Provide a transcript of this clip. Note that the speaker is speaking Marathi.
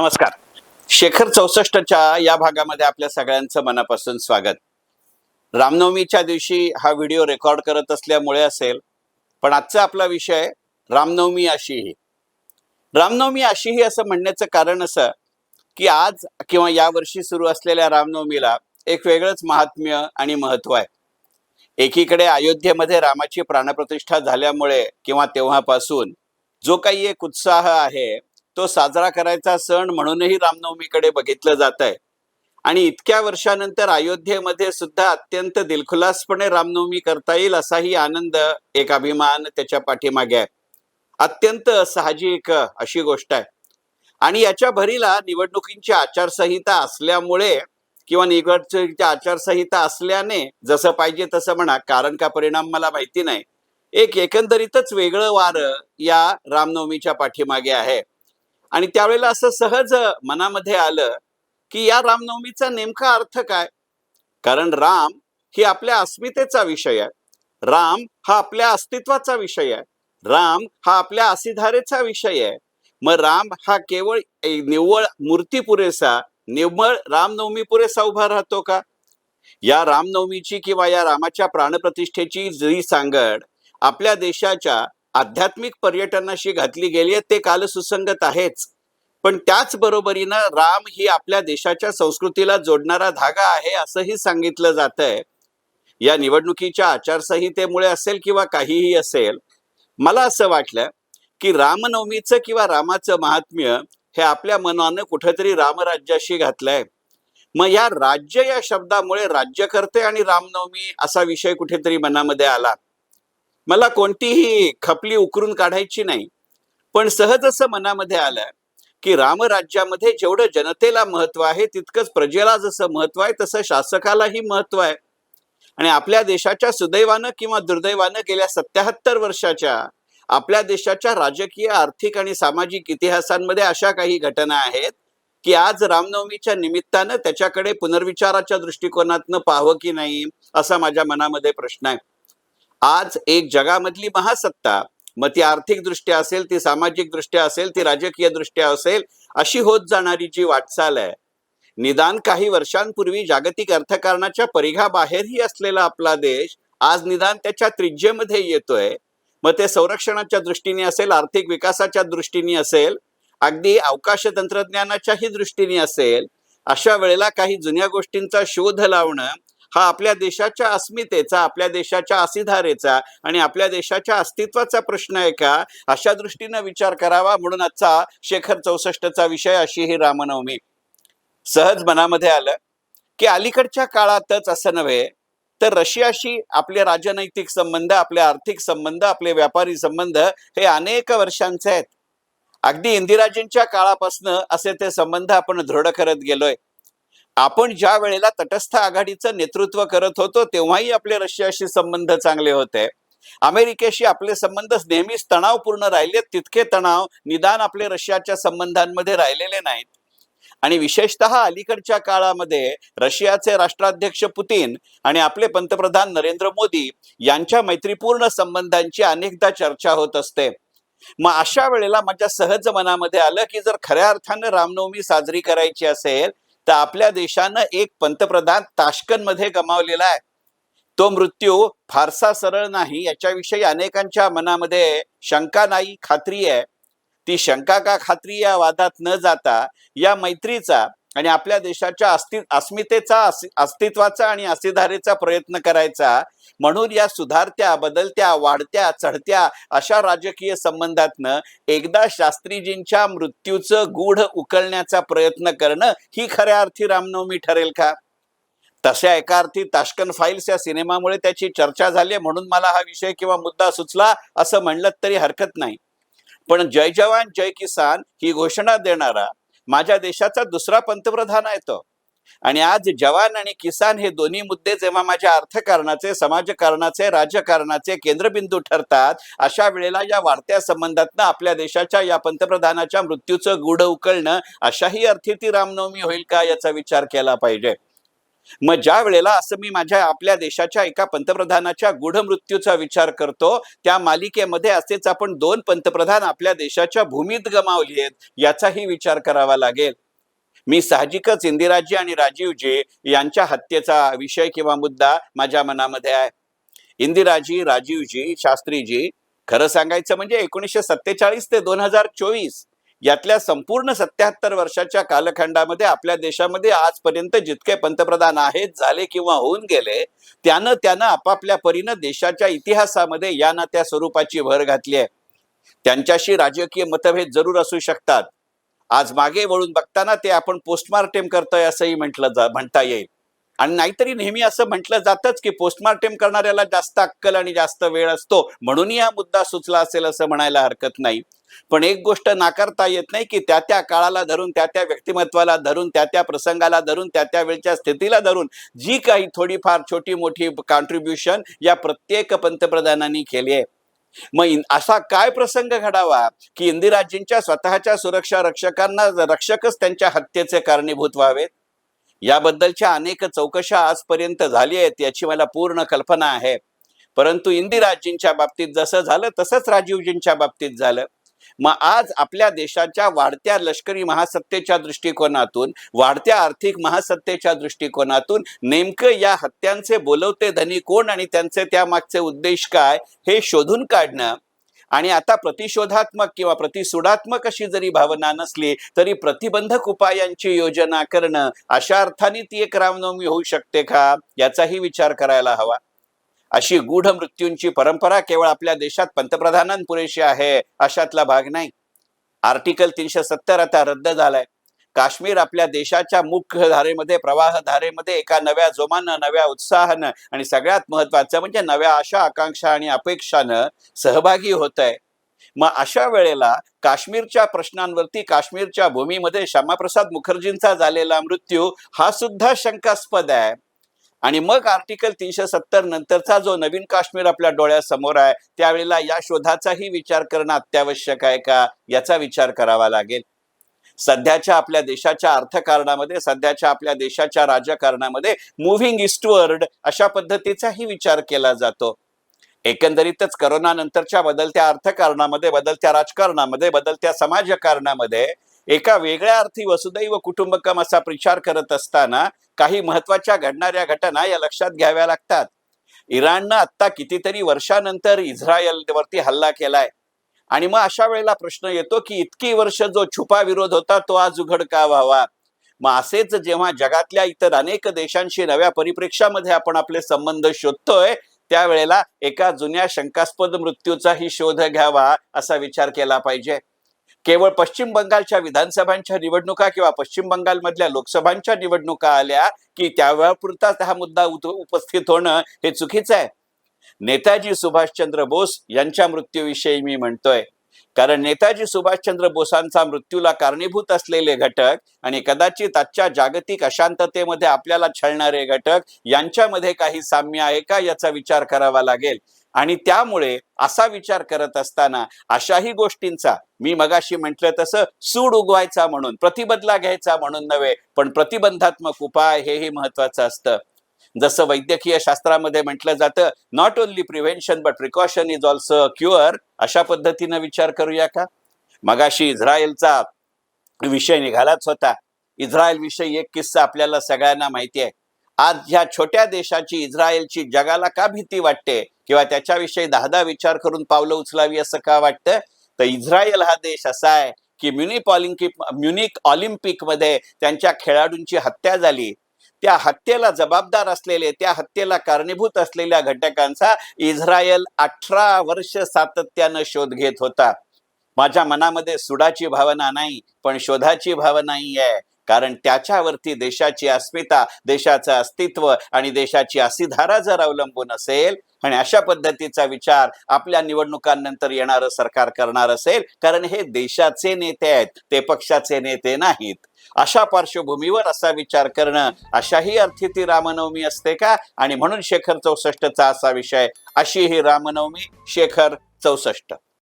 नमस्कार. शेखर चौसष्टच्या या भागामध्ये आपल्या सगळ्यांचं मनापासून स्वागत. रामनवमीच्या दिवशी हा व्हिडिओ रेकॉर्ड करत असल्यामुळे असेल पण आजचा आपला विषय रामनवमी अशीही. रामनवमी अशीही असं म्हणण्याचं कारण असं की आज किंवा या वर्षी सुरू असलेल्या रामनवमीला एक वेगळंच महात्म्य आणि महत्त्व आहे. एकीकडे अयोध्येमध्ये रामाची प्राणप्रतिष्ठा झाल्यामुळे किंवा तेव्हापासून जो काही एक उत्साह आहे तो साजरा करायचा सण म्हणूनही रामनवमीकडे बघितलं जात आहे आणि इतक्या वर्षानंतर अयोध्येमध्ये सुद्धा अत्यंत दिलखुलासपणे रामनवमी करता येईल असाही आनंद एक अभिमान त्याच्या पाठीमागे आहे. अत्यंत साहजिक अशी गोष्ट आहे. आणि याच्या भरीला निवडणुकींची आचारसंहिता असल्यामुळे किंवा निवडणुकीची आचारसंहिता असल्याने जसं पाहिजे तसं म्हणा कारण का परिणाम मला माहिती नाही. एक एकंदरीतच वेगळं वार या रामनवमीच्या पाठीमागे आहे. आणि त्यावेळेला असं सहज मनामध्ये आलं की या रामनवमीचा नेमका अर्थ काय? कारण राम ही आपल्या अस्मितेचा विषय आहे. राम हा आपल्या अस्तित्वाचा विषय आहे. राम हा आपल्या असिधारेचा विषय आहे. मग राम हा केवळ निव्वळ मूर्ती पुरेसा निव्वळ रामनवमी पुरेसा उभा राहतो का? या रामनवमीची किंवा या रामाच्या प्राणप्रतिष्ठेची जरी सांगड आपल्या देशाच्या आध्यात्मिक पर्यटनाशी घातली गेली आहे ते काल सुसंगत आहेच. पण त्याच बरोबरीनं राम ही आपल्या देशाच्या संस्कृतीला जोडणारा धागा आहे असंही सांगितलं जात आहे या निवडणुकीच्या आचारसंहितेमुळे असेल किंवा काहीही असेल मला असं वाटलं की रामनवमीचं किंवा रामाचं महात्म्य हे आपल्या मनानं कुठेतरी रामराज्याशी घातलंय. मग या राज्य या शब्दामुळे राज्यकर्ते आणि रामनवमी असा विषय कुठेतरी मनामध्ये आला? मला कोणतीही खपली उकरून काढायची नाही. पण सहज असं मनामध्ये आलं की रामराज्यामध्ये जेवढं जनतेला महत्त्व आहे तितकंच प्रजेला जसं महत्त्व आहे तसं शासकालाही महत्त्व आहे. आणि आपल्या देशाच्या सुदैवानं किंवा दुर्दैवानं गेल्या सत्याहत्तर वर्षाच्या आपल्या देशाच्या राजकीय आर्थिक आणि सामाजिक इतिहासांमध्ये अशा काही घटना आहेत की आज रामनवमीच्या निमित्तानं त्याच्याकडे पुनर्विचाराच्या दृष्टिकोनातनं पाहावं की नाही असा माझ्या मनामध्ये प्रश्न आहे. आज एक जगामधली महासत्ता. मग ती आर्थिक दृष्ट्या असेल ती सामाजिक दृष्ट्या असेल ती राजकीय दृष्ट्या असेल अशी होत जाणारी जी वाटचाल आहे. निदान काही वर्षांपूर्वी जागतिक अर्थकारणाच्या परिघाबाहेरही असलेला आपला देश आज निदान त्याच्या त्रिज्येमध्ये येतोय. मग ते संरक्षणाच्या दृष्टीने असेल आर्थिक विकासाच्या दृष्टीने असेल अगदी अवकाश तंत्रज्ञानाच्याही दृष्टीने असेल अशा वेळेला काही जुन्या गोष्टींचा शोध लावणं हा आपल्या देशाच्या अस्मितेचा आपल्या देशाच्या असिधारेचा आणि आपल्या देशाच्या अस्तित्वाचा प्रश्न आहे का? अशा दृष्टीनं विचार करावा. म्हणून आजचा शेखर चौसष्टचा विषय अशी ही रामनवमी. सहज मनामध्ये आलं की अलीकडच्या काळातच असं नव्हे तर रशियाशी आपले राजनैतिक संबंध आपले आर्थिक संबंध आपले व्यापारी संबंध हे अनेक वर्षांचे आहेत. अगदी इंदिराजींच्या काळापासनं असे ते संबंध आपण दृढ करत गेलोय. आपण ज्या वेळेला तटस्थ आघाडीचं नेतृत्व करत होतो तेव्हाही आपले रशियाशी संबंध चांगले होते. अमेरिकेशी आपले संबंध नेहमीच तणावपूर्ण राहिले तितके तणाव निदान आपले रशियाच्या संबंधांमध्ये राहिलेले नाहीत. आणि विशेषतः अलीकडच्या काळामध्ये रशियाचे राष्ट्राध्यक्ष पुतीन आणि आपले पंतप्रधान नरेंद्र मोदी यांच्या मैत्रीपूर्ण संबंधांची अनेकदा चर्चा होत असते. मग अशा वेळेला माझ्या सहज मनामध्ये आलं की जर खऱ्या अर्थानं रामनवमी साजरी करायची असेल तर आपल्या देशानं एक पंतप्रधान ताशकनमध्ये गमावलेला आहे. तो मृत्यू फारसा सरळ नाही याच्याविषयी अनेकांच्या मनामध्ये शंका नाही खात्री आहे. ती शंका का खात्री या वादात न जाता या मैत्रीचा आणि आपल्या देशाच्या अस्ति अस्मितेचा अस्तित्वाचा आणि अस्तिधारेचा प्रयत्न करायचा म्हणून या सुधारत्या बदलत्या वाढत्या चढत्या अशा राजकीय संबंधातनं एकदा शास्त्रीजींच्या मृत्यूचं गूढ उकलण्याचा प्रयत्न करणं ही खऱ्या अर्थी रामनवमी ठरेल का? तशा एका अर्थी ताशकन फाईल्स या सिनेमामुळे त्याची चर्चा झाली आहे म्हणून मला हा विषय किंवा मुद्दा सुचला असं म्हणलं तरी हरकत नाही. पण जय जवान जय किसान ही घोषणा देणारा माझ्या देशाचा दुसरा पंतप्रधान आहे तो. आणि आज जवान आणि किसान हे दोन्ही मुद्दे जेव्हा माझ्या अर्थकारणाचे समाजकारणाचे राजकारणाचे केंद्रबिंदू ठरतात अशा वेळेला या वाढत्या संबंधातनं आपल्या देशाच्या या पंतप्रधानाच्या मृत्यूचं गुढ उकळणं अशाही अर्थी ती रामनवमी होईल का याचा विचार केला पाहिजे. मग ज्या वेळेला असं मी माझ्या आपल्या देशाच्या एका पंतप्रधानाच्या गूढ मृत्यूचा विचार करतो त्या मालिकेमध्ये असेच आपण दोन पंतप्रधान आपल्या देशाच्या भूमीत गमावली आहेत याचाही विचार करावा लागेल. मी साहजिकच इंदिराजी आणि राजीवजी यांच्या हत्येचा विषय किंवा मुद्दा माझ्या मनामध्ये आहे. इंदिराजी राजीवजी शास्त्रीजी खरं सांगायचं म्हणजे एकोणीसशे सत्तेचाळीस ते दोन हजार चोवीस यातल्या संपूर्ण सत्याहत्तर वर्षाच्या कालखंडामध्ये आपल्या देशामध्ये आजपर्यंत जितके पंतप्रधान आहेत झाले किंवा होऊन गेले त्यानं त्यानं आपापल्या परीनं देशाच्या इतिहासामध्ये या ना त्या स्वरूपाची भर घातली आहे. त्यांच्याशी राजकीय मतभेद जरूर असू शकतात. आज मागे वळून बघताना ते आपण पोस्टमार्टेम करतोय असंही म्हटलं जा म्हणता येईल. आणि नाहीतरी नेहमी असं म्हटलं जातच की पोस्टमार्टम करणाऱ्याला जास्त अक्कल आणि जास्त वेळ असतो. म्हणूनही हा मुद्दा सुचला असेल असं म्हणायला हरकत नाही. पण एक गोष्ट नाकारता येत नाही की त्या त्या काळाला धरून त्या त्या व्यक्तिमत्वाला धरून त्या त्या प्रसंगाला धरून त्या त्या वेळच्या स्थितीला धरून जी काही थोडीफार छोटी मोठी कॉन्ट्रीब्युशन या प्रत्येक पंतप्रधानांनी केली आहे. मग असा काय प्रसंग घडावा की इंदिराजींच्या स्वतःच्या सुरक्षा रक्षकांना रक्षकच त्यांच्या हत्येचे कारणीभूत व्हावेत? याबद्दलच्या अनेक चौकशा आजपर्यंत झाली आहेत याची मला पूर्ण कल्पना आहे. परंतु इंदिराजींच्या बाबतीत जसं झालं तसंच राजीवजींच्या बाबतीत झालं. मग आज आपल्या देशाच्या वाढत्या लष्करी महासत्तेच्या दृष्टिकोनातून वाढत्या आर्थिक महासत्तेच्या दृष्टिकोनातून नेमकं या हत्यांचे बोलवते धनी कोण आणि त्यांचे त्यामागचे उद्देश काय हे शोधून काढणं आणि आता प्रतिशोधात्मक किंवा प्रतिसुडात्मक अशी जरी भावना नसली तरी प्रतिबंधक उपायांची योजना करणं अशा अर्थाने ती एक रामनवमी होऊ शकते का? याचाही विचार करायला हवा. अशी गूढ मृत्यूंची परंपरा केवळ आपल्या देशात पंतप्रधानांपुरेशी आहे अशातला भाग नाही. आर्टिकल तीनशे सत्तर आता रद्द झालाय. काश्मीर आपल्या देशाच्या मुख्य धारेमध्ये प्रवाह धारेमध्ये एका नव्या जोमानं नव्या उत्साहानं आणि सगळ्यात महत्वाचं म्हणजे नव्या आशा आकांक्षा आणि अपेक्षानं सहभागी होत आहे मग अशा वेळेला काश्मीरच्या प्रश्नांवरती काश्मीरच्या भूमीमध्ये श्यामाप्रसाद मुखर्जींचा झालेला मृत्यू हा सुद्धा शंकास्पद आहे. आणि मग आर्टिकल तीनशे सत्तर नंतरचा जो नवीन काश्मीर आपल्या डोळ्यासमोर आहे त्यावेळेला या शोधाचाही विचार करणं अत्यावश्यक आहे का? याचा विचार करावा लागेल. सध्याच्या आपल्या देशाच्या अर्थकारणामध्ये सध्याच्या आपल्या देशाच्या राजकारणामध्ये मुव्हिंग इस्टवर्ड अशा पद्धतीचाही विचार केला जातो. एकंदरीतच करोना नंतरच्या बदलत्या अर्थकारणामध्ये बदलत्या राजकारणामध्ये बदलत्या समाजकारणामध्ये एका वेगळ्या अर्थी वसुदैव कुटुंबकम असा प्रचार करत असताना काही महत्त्वाच्या घडणाऱ्या घटना या लक्षात घ्याव्या लागतात. इराणनं आत्ता कितीतरी वर्षानंतर इस्रायल वरती हल्ला केलाय. आणि मग अशा वेळेला प्रश्न येतो की इतकी वर्ष जो छुपा विरोध होता तो आज उघड का व्हावा? मग असेच जेव्हा जगातल्या इतर अनेक देशांशी नव्या परिप्रेक्षामध्ये आपण आपले संबंध शोधतोय त्यावेळेला एका जुन्या शंकास्पद मृत्यूचाही शोध घ्यावा असा विचार केला पाहिजे. केवळ पश्चिम बंगालच्या विधानसभांच्या निवडणुका किंवा पश्चिम बंगालमधल्या लोकसभांच्या निवडणुका आल्या की त्यावेळपुरताच हा मुद्दा उपस्थित होणं हे चुकीचं आहे. नेताजी सुभाषचंद्र बोस यांच्या मृत्यूविषयी मी म्हणतोय. कारण नेताजी सुभाषचंद्र बोसांचा मृत्यूला कारणीभूत असलेले घटक आणि कदाचित आजच्या जागतिक अशांततेमध्ये आपल्याला छळणारे घटक यांच्यामध्ये काही साम्य आहे का याचा विचार करावा लागेल. आणि त्यामुळे असा विचार करत असताना अशाही गोष्टींचा मी मगाशी म्हटलं तसं सूड उगवायचा म्हणून प्रतिबदला घ्यायचा म्हणून नव्हे पण प्रतिबंधात्मक उपाय हेही महत्वाचं असतं. जसं वैद्यकीय शास्त्रामध्ये म्हटलं जातं not only prevention but precaution is also cure अशा पद्धतीनं विचार करूया का? मगाशी इस्रायलचा विषय निघालाच होता. इस्रायल विषयी एक किस्सा आपल्याला सगळ्यांना माहिती आहे. आज ह्या छोट्या देशाची इस्रायलची जगाला का भीती वाटते? किंवा त्याच्याविषयी दहा विचार करून पावलं उचलावी असं का वाटतं? तर इस्रायल हा देश असा आहे की म्युनिक ऑलिम्पिक म्युनिक ऑलिम्पिकमध्ये त्यांच्या खेळाडूंची हत्या झाली. त्या हत्येला जबाबदार असलेले त्या हत्येला कारणीभूत असलेल्या घटकांचा इस्रायल अठरा वर्ष सातत्यानं शोध घेत होता. माझ्या मनामध्ये सुडाची भावना नाही पण शोधाची भावनाही आहे. कारण त्याच्यावरती देशाची अस्मिता देशाचं अस्तित्व आणि देशाची असीधारा जर अवलंबून असेल आणि अशा पद्धतीचा विचार आपल्या निवडणुकांनंतर येणारं सरकार करणार असेल कारण हे देशाचे नेते आहेत ते पक्षाचे नेते नाहीत. अशा पार्श्वभूमीवर असा विचार करणं अशाही अर्थी ती रामनवमी असते का? आणि म्हणून शेखर चौसष्टचा असा विषय अशी ही रामनवमी शेखर चौसष्ट.